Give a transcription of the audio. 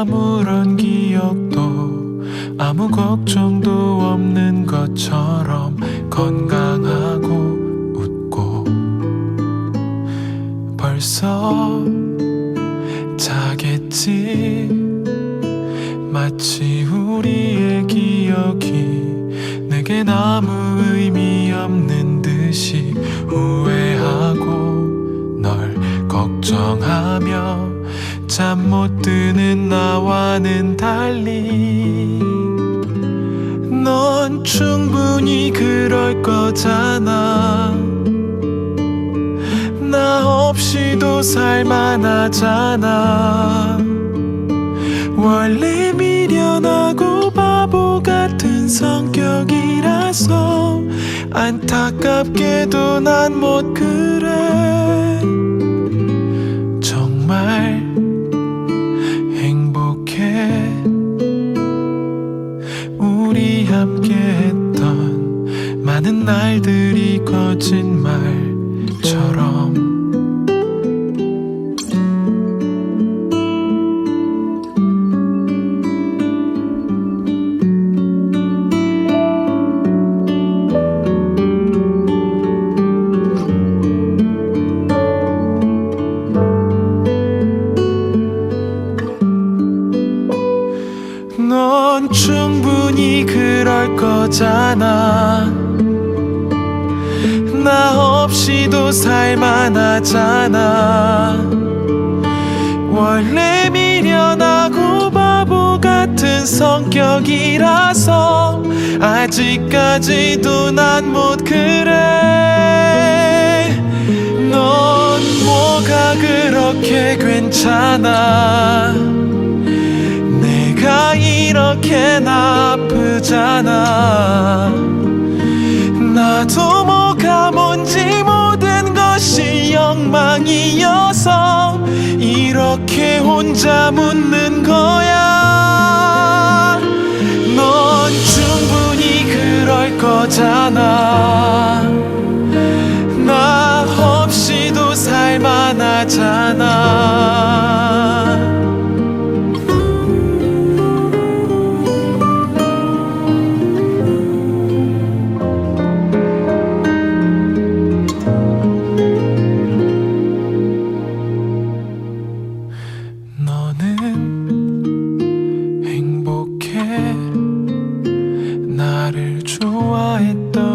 아무런 기억도 아무 걱정도 없는 것처럼 건강하고 웃고 벌써 자겠지? 마치 우리의 기억이 내겐 아무 의미 없는 듯이 후회하고 널 걱정하며 잠 못 드는 나와는 달리 넌 충분히 그럴 거잖아. 나 없이도 살만하잖아. 원래 미련하고 바보 같은 성격이라서 안타깝게도 난 못 그래 함께 했던 많은 날들이 거짓말처럼 넌 충분히 그럴 거잖아. 나 없이도 살만하잖아. 원래 미련하고 바보 같은 성격이라서 아직까지도 난 못 그래. 넌 뭐가 그렇게 괜찮아 이렇게 나쁘잖아. 나도 뭐가 뭔지 모든 것이 엉망이어서 이렇게 혼자 묻는 거야. 넌 충분히 그럴 거잖아. 나 없이도 살만하잖아 너는 행복해. 나를 좋아했던